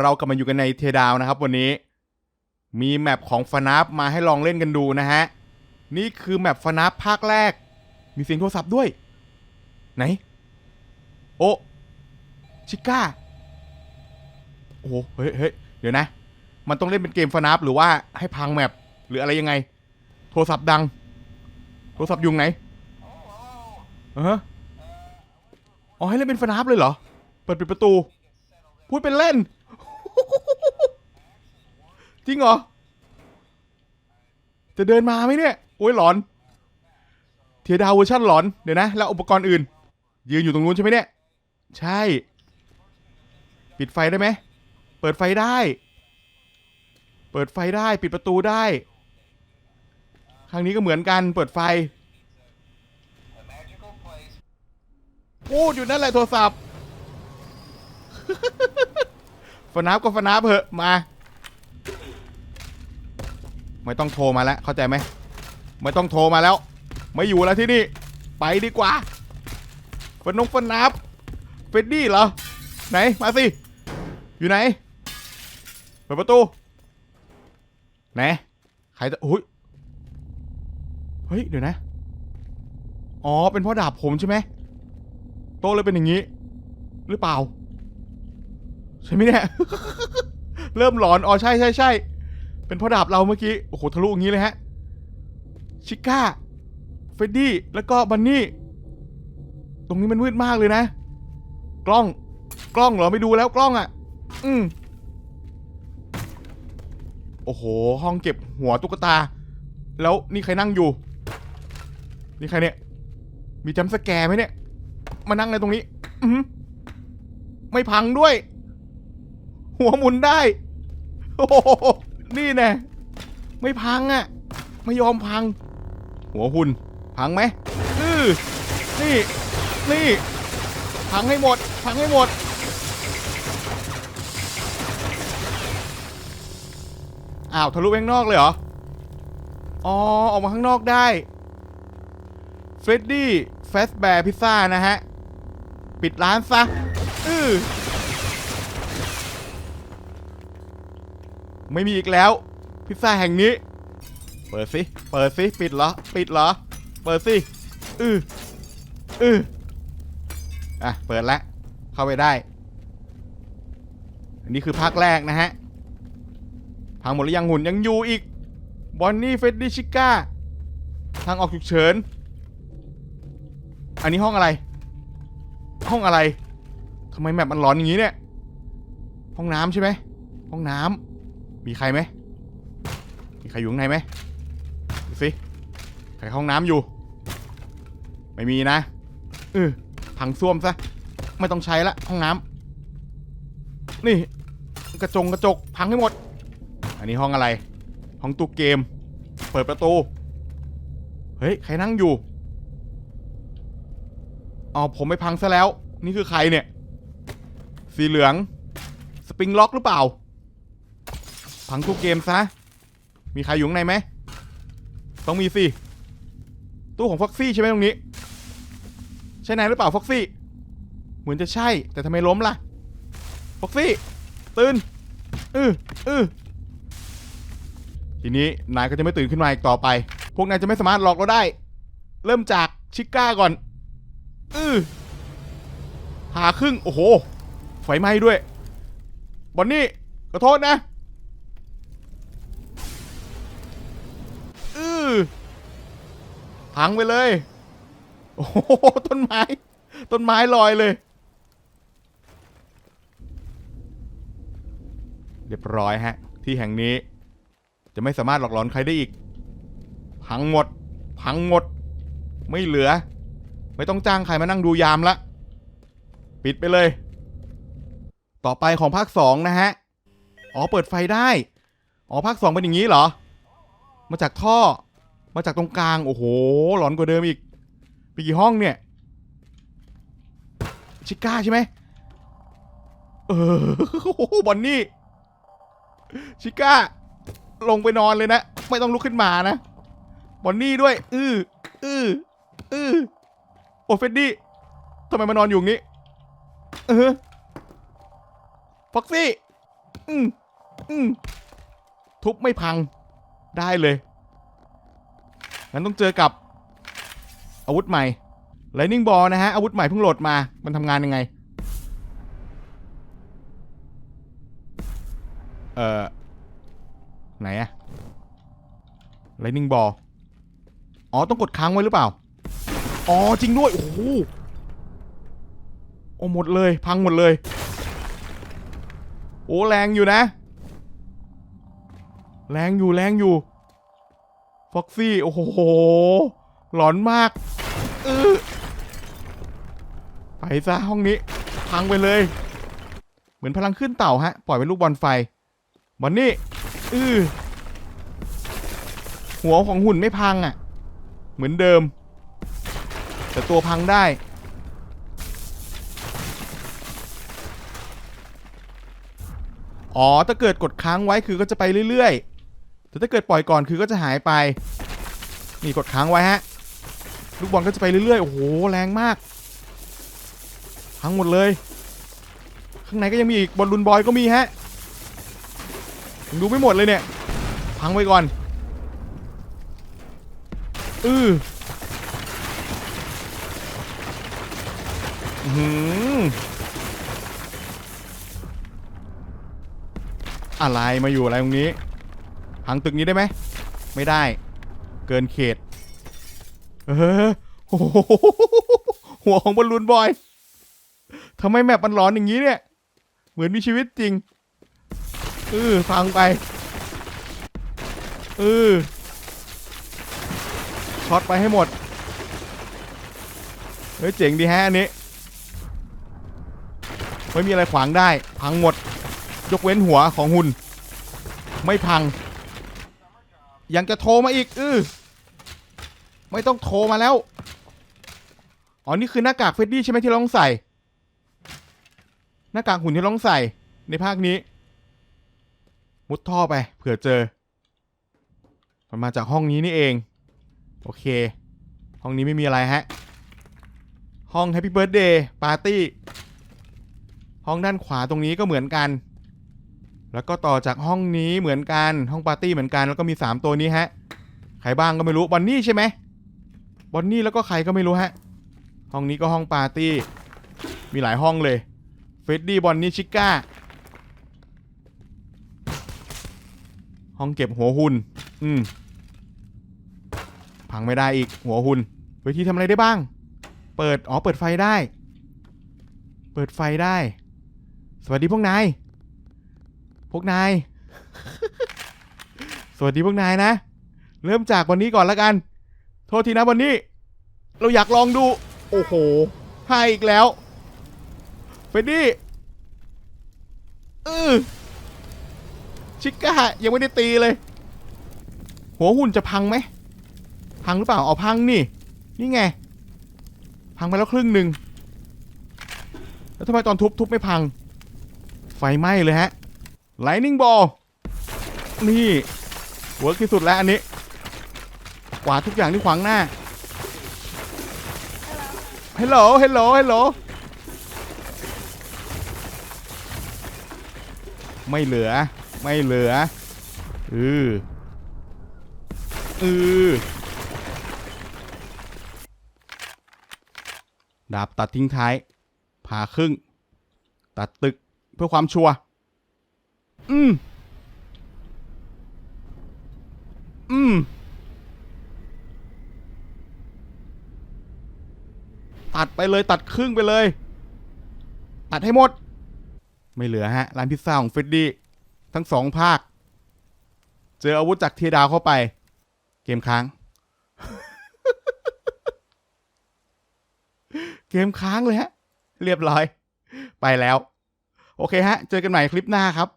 เรากำลังอยู่กันในเทดาวนะครับวันนี้ มีแมปของฟนาฟมาให้ลองเล่นกันดูนะฮะ นี่คือแมปฟนาฟภาคแรก มีเสียงโทรศัพท์ด้วย ไหน โอ้ชิก้า โอ้โหเฮ้ยเฮ้ยเดี๋ยวนะ มันต้องเล่นเป็นเกมฟนาฟหรือว่าให้พังแมปหรืออะไรยังไง โทรศัพท์ดัง โทรศัพท์อยุงไหนเอออ๋อให้เล่นเป็นฟนาฟเลยเหรอ เปิดปิดประตู พูดเป็นเล่น จริงเหรอ จะเดินมาไหมเนี่ยโอ้ยหลอน เทียดาวเวอร์ชันหลอน เดี๋ยวนะ แล้วอุปกรณ์อื่น ยืนอยู่ตรงนู้นใช่ไหมเนี่ย ใช่ ปิดไฟได้ไหม เปิดไฟได้ เปิดไฟได้ปิดประตูได้ ครั้งนี้ก็เหมือนกัน เปิดไฟพูดอยู่นั่นแหละโทรศัพท์ ฟนับก็ฟนับเหอะมา ไม่ต้องโทรมาแล้วเข้าใจไหมไม่ต้องโทรมาแล้ว ไม่อยู่แล้วที่นี่ ไปดีกว่าฟนงฟนับเฟดดี้เหรอไหนมาสิอยู่ไหนเปิดประตูไหนใครจะอุ้ยเฮ้ยเดี๋ยวนะ อ๋อเป็นเพ่อดาบผมใช่ไหมโตเลยเป็นอย่างนี้ หรือเปล่า ใช่ไหมเนี่ย เริ่มหลอน อ๋อใช่ใช่ใช่เป็นพ่อดาบเราเมื่อกี้ โอ้โหทะลุอย่างนี้เลยฮะ ชิก้า เฟดดี้ แล้วก็บันนี่ ตรงนี้มันมืดมากเลยนะ กล้อง กล้องเหรอไม่ดูแล้วกล้องอะ่ะ อืมโอ้โห ห้องเก็บหัวตุ๊กตา แล้วนี่ใครนั่งอยู่ นี่ใครเนี่ย มีจัมป์สแกร์ไหมเนี่ย มานั่งในตรงนี้ อือหือไม่พังด้วย หัวหมุนได้โอ้โหนี่แน่ไม่พังอะ่ะ ไม่ยอมพัง หัวหุ่นพังไหมอือนี่นี่พังให้หมดพังให้หมด อ้าวทะลุไปข้างนอกเลยเหรอ อ๋อ ออกมาข้างนอกได้เฟรดดี้แฟสแบร์พิซซ่านะฮะ ปิดร้านซะ อือ ไม่มีอีกแล้ว พิซซ่าแห่งนี้ เปิดสิ เปิดสิ ปิดเหรอ ปิดเหรอ เปิดสิอืออืออะ เปิดแล้วเข้าไปได้ อันนี้คือภาคแรกนะฮะ พังหมดหรือยังหุ่นยังอยู่อีก บอนนี่เฟดดี้ชิก้า ทางออกฉุกเฉิน อันนี้ห้องอะไร ห้องอะไรทำไมแมปมันร้อนอย่างนี้เนี่ย ห้องน้ำใช่ไหม ห้องน้ำ มีใครไหมมีใครอยู่ข้างในไหมดูสิใครเข้าห้องน้ำอยู่ ไม่มีนะเออพังส้วมซะ ไม่ต้องใช้ละห้องน้ำนี่ กระจงกระจกพังให้หมด อันนี้ห้องอะไร ห้องตู้เกม เปิดประตู เฮ้ย ใครนั่งอยู่อ๋อผมไม่พังซะแล้ว นี่คือใครเนี่ย สีเหลือง สปริงล็อกหรือเปล่า พังตู้เกมซะ มีใครอยู่ข้างในไหม ต้องมีสิ ตู้ของฟ็อกซี่ใช่ไหมตรงนี้ ใช่นายหรือเปล่าฟ็อกซี่ เหมือนจะใช่ แต่ทำไมล้มล่ะ ฟ็อกซี่ ตื่น อืออือทีนี้นายก็จะไม่ตื่นขึ้นมาอีกต่อไป พวกนายจะไม่สามารถหลอกเราได้ เริ่มจากชิก้าก่อน อือหาครึ่ง โอ้โห ไฟไหม้ด้วย บอนนี่ขอโทษนะ พังไปเลย โอ้โหต้นไม้ ต้นไม้ลอยเลย เรียบร้อยฮะ ที่แห่งนี้ จะไม่สามารถหลอกหลอนใครได้อีก พังหมด พังหมด ไม่เหลือ ไม่ต้องจ้างใครมานั่งดูยามละ ปิดไปเลย ต่อไปของภาคสองนะฮะ อ๋อ เปิดไฟได้ อ๋อ ภาคสองเป็นอย่างนี้เหรอ มาจากท่อ มาจากตรงกลาง โอ้โห หลอนกว่าเดิมอีกไปกี่ห้องเนี่ย ชิก้าใช่ไหมเออโอ้โหบอนนี่ ชิก้า ลงไปนอนเลยนะ ไม่ต้องลุกขึ้นมานะ บอนนี่ด้วย อื้อ อื้อ อื้อ โอ้เฟดดี้ทำไมมานอนอยู่นี้ เออฟ็อกซี่ อืมอืมทุบไม่พัง ได้เลย งั้นต้องเจอกับอาวุธใหม่ Lightning Ball นะฮะ อาวุธใหม่เพิ่งโหลดมา มันทำงานยังไง เอ่อ ไหนอะ Lightning Ball อ๋อ ต้องกดค้างไว้หรือเปล่า อ๋อ จริงด้วย โอ้โหโอ้หมดเลย พังหมดเลย โอ้ แรงอยู่นะ แรงอยู่แรงอยู่ ฟ็อกซี่ โอ้โห หลอนมากเออไปซะห้องนี้ พังไปเลย เหมือนพลังขึ้นเต่าฮะ ปล่อยเป็นลูกบอลไฟบอลนี่อือหัวของหุ่นไม่พังอะ เหมือนเดิม แต่ตัวพังได้ อ๋อ ถ้าเกิดกดค้างไว้คือก็จะไปเรื่อยๆ แต่ถ้าเกิดปล่อยก่อนคือก็จะหายไป นี่กดค้างไว้ฮะ ลูกบอลก็จะไปเรื่อยๆ โอ้โห แรงมากพังหมดเลย ข้างในก็ยังมีอีกบอลลูนบอยก็มีฮะยังดูไม่หมดเลยเนี่ย พังไว้ก่อน อืออื้อหืออะไรมาอยู่อะไรตรงนี้ พังตึกนี้ได้ไหม ไม่ได้ เกินเขต เออโอ้โหหัวของบอลลูนบอยทำไมแมปมันร้อนอย่างนี้เนี่ย เหมือนมีชีวิตจริงเออฟังไปเออช็อตไปให้หมด เฮ้ยเจ๋งดีแฮะอันนี้ ไม่มีอะไรขวางได้ พังหมด ยกเว้นหัวของหุ่น ไม่พัง ยังจะโทรมาอีกอือไม่ต้องโทรมาแล้ว อ๋อ นี่คือหน้ากากเฟดดี้ใช่ไหมที่เราต้องใส่ หน้ากากหุ่นที่เราต้องใส่ในภาคนี้ มุดท่อไป เผื่อเจอ มันมาจากห้องนี้นี่เอง โอเค ห้องนี้ไม่มีอะไรฮะ ห้อง Happy Birthday Party ห้องด้านขวาตรงนี้ก็เหมือนกัน แล้วก็ต่อจากห้องนี้เหมือนกันห้องปาร์ตี้เหมือนกันแล้วก็มี 3 ตัวนี้ฮะใครบ้างก็ไม่รู้บอนนี่ใช่ไหมบอนนี่แล้วก็ใครก็ไม่รู้ฮะห้องนี้ก็ห้องปาร์ตี้มีหลายห้องเลยเฟดดี้บอนนี่ชิก้าห้องเก็บหัวหุ่นอืมพังไม่ได้อีกหัวหุ่นเวทีทำอะไรได้บ้าง เปิดอ๋อเปิดไฟได้ เปิดไฟได้ สวัสดีพวกนาย พวกนาย สวัสดีพวกนายนะ เริ่มจากวันนี้ก่อนละกัน โทษทีนะวันนี้ เราอยากลองดู โอ้โหให้อีกแล้วเฟดดี้เออชิก้ายังไม่ได้ตีเลย หัวหุ่นจะพังไหม พังหรือเปล่าเอาพังนี่ นี่ไง พังไปแล้วครึ่งหนึ่งแล้วทำไมตอนทุบทุบไม่พัง ไฟไหม้เลยฮะ Lightning Ball นี่เวิร์กที่สุดแล้วอันนี้กวาดทุกอย่างที่ขวางหน้าฮัลโหลฮัลโหลฮัลโหลไม่เหลือ ไม่เหลืออืออือดาบตัดทิ้งท้ายผ่าครึ่ง ตัดตึกเพื่อความชัวร์ อืม อืม ตัดไปเลยตัดครึ่งไปเลย ตัดให้หมด ไม่เหลือฮะ ร้านพิซซ่าของเฟรดดี้ทั้งสองภาค เจออาวุธจากเทดาวเข้าไป เกมค้าง เกมค้างเลยฮะ เรียบร้อย ไปแล้ว โอเคฮะ เจอกันใหม่คลิปหน้าครับ